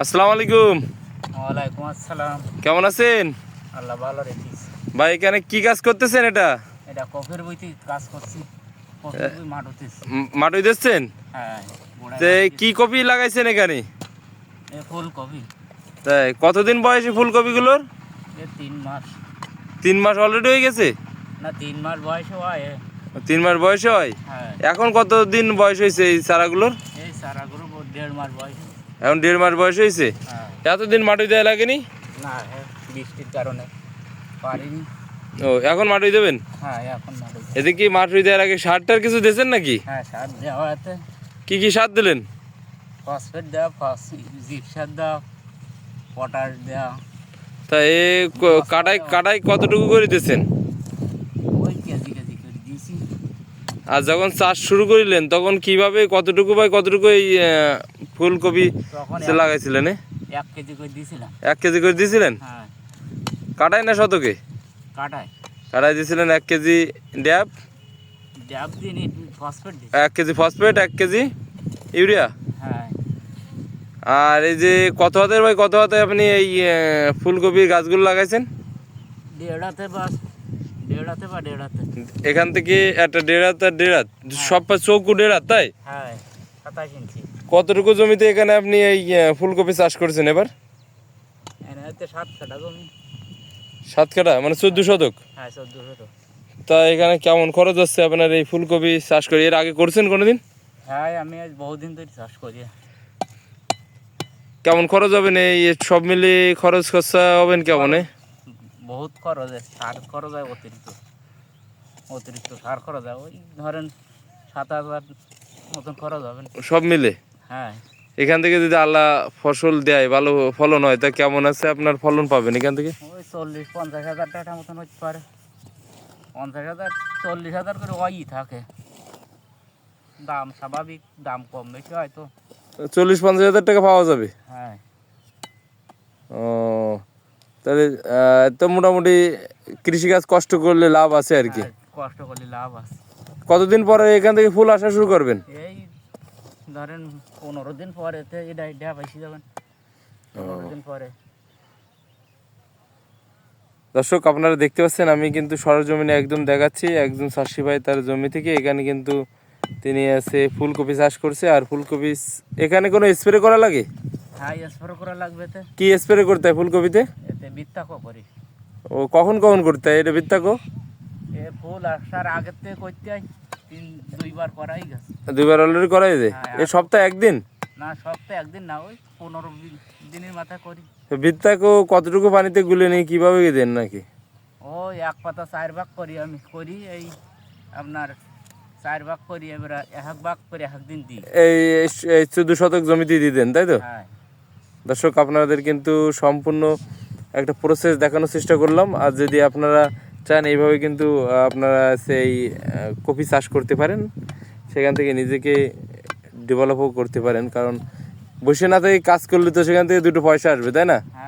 আসসালামু আলাইকুম। ওয়ালাইকুম আসসালাম। কেমন আছেন? আল্লাহ ভালো রেখিস ভাই এখানে কি কাজ করতেছেন এটা? এটা কফির বইতে কাজ করছি। কফির বই মাঠ হতেছি ম- মাটুই দিচ্ছেন হ্যাঁ কি কপি লাগাইছেন এখানে? এ ফুল কফি তাই কতদিন বয়সী ফুলকপিগুলোর? তিন মাস। তিন মাস অলরেডি হয়ে গেছে? না তিন মাস বয়স হয়। তিন মাস বয়স হয়? হ্যাঁ। এখন কতদিন বয়স হয়েছে এই চারাগুলোর? এই সারাগুলো ব- দেড় মাস বয়স। এখন দেড় মাস বয়স হয়েছে? হ্যাঁ। এতদিন মাটুই দেওয়া লাগেনি? না বৃষ্টির কারণে পারিনি। ও এখন মাটুই দেবেন? হ্যাঁ এখন এদিকে কি মাটুই দেওয়ার আগে সারটার কিছু দিয়েছেন নাকি? হ্যাঁ সার দেওয়া এতে কি কি সার দিলেন? ফসফেট দেওয়া ফস জিপসার দেওয়া পটাশ দেওয়া। তা এ কাটাই কাটাই কতটুকু করে দিয়েছেন? ওই কেজি কেজি করে দিয়েছি। আর যখন চাষ শুরু করিলেন তখন কীভাবে কতটুকু বা কতটুকু এই ফুলকপি লাগাইছিলেন? এক কেজি করে দিয়েছিলাম এক কেজি করে দিয়েছিলেন হ্যাঁ। কাটাই না শতকে? কাটায়। কাটাই দিয়েছিলেন এক কেজি ড্যাব? ডাব দিন ফসফেট এক কেজি ফসফেট এক কেজি ইউরিয়া? হ্যাঁ। আর এই যে কত হাতের ভাই কত হাতে আপনি এই ফুলকপির গাছগুলো লাগাইছেন? দেড়াতে এখান থেকে একটা দেড় হাত আর হাত সব চৌকু দেড় হাত তাই? হ্যাঁ। সাতাশ ইঞ্চি। কতটুকু জমিতে এখানে আপনি এই ফুলকপি চাষ করছেন এবার? সাত কাটা জমি। সাত কাটা মানে চোদ্দ শতক? হ্যাঁ চোদ্দশো তো তা এখানে কেমন খরচ হচ্ছে আপনার এই ফুলকপি চাষ করে? এর আগে করছেন কোনোদিন? হ্যাঁ আমি আজ বহুদিন ধরে চাষ করি। কেমন খরচ হবে না এই সব মিলে খরচ খরচা হবেন কেমন? বহুত খরচ সার খরচ হয় অতিরিক্ত। অতিরিক্ত সার খরচ হয় ওই ধরেন সাত হাজার মতন খরচ হবে সব মিলে? হ্যাঁ। এখান থেকে যদি আল্লাহ ফসল দেয় ভালো ফলন হয় তা কেমন আছে? আপনার ফলন পাবেন এখান থেকে? ওই চল্লিশ পঞ্চাশ হাজার টাকা মতন হতে পারে। পঞ্চাশ হাজার চল্লিশ হাজার করে ওই থাকে। দাম স্বাভাবিক দাম কম বেশি হয়তো চল্লিশ পঞ্চাশ হাজার টাকা পাওয়া যাবে? হ্যাঁ। ও তাহলে তো মোটামুটি কৃষিকাজ কষ্ট করলে লাভ আছে আর কি? হ্যাঁ, কষ্ট করলে লাভ আছে। কতদিন পরে এখান থেকে ফুল আসা শুরু করবেন? এই ধরেন পনেরো দিন পরে এটা যাবেন পনেরো দিন পরে। দর্শক আপনারা দেখতে পাচ্ছেন আমি কিন্তু সরজমিনে একদম দেখাচ্ছি। একজন চাষি ভাই তার জমি থেকে এখানে কিন্তু তিনি আছে ফুলকপি চাষ করছে। আর ফুলকপি এখানে কোনো স্প্রে করা লাগে? হ্যাঁ স্প্রে করা লাগবে তো কি স্প্রে করতে হয় ফুলকপিতে? এতে করি। ও কখন কখন করতে হয়? এটা বৃত্তাকো এ ফুল আসার আগের থেকে করতে হয় তিন দুইবার করাই গেছে। দুইবার অলরেডি করা হয়েছে হ্যাঁ, এই সপ্তাহে একদিন? না সপ্তাহে একদিন না ওই পনেরো দিনের মাথায় করি। বৃত্তাকো কতটুকু পানিতে গুলে নিয়ে কীভাবে দেন নাকি? ওই এক পাতা চার ভাগ করি আমি করি এই আপনার চার ভাগ করি এবার এক ভাগ করে একদিন দিই। এই এই চোদ্দ শতক জমিতে দিয়ে দেন তাই তো? হ্যাঁ। দর্শক আপনাদের কিন্তু সম্পূর্ণ একটা প্রসেস দেখানোর চেষ্টা করলাম। আর যদি আপনারা চান, এইভাবে কিন্তু আপনারা সেই কপি চাষ করতে পারেন। সেখান থেকে নিজেকে ডেভেলপও করতে পারেন, কারণ বসে না থেকে কাজ করলে তো সেখান থেকে দুটো পয়সা আসবে, তাই না? হ্যাঁ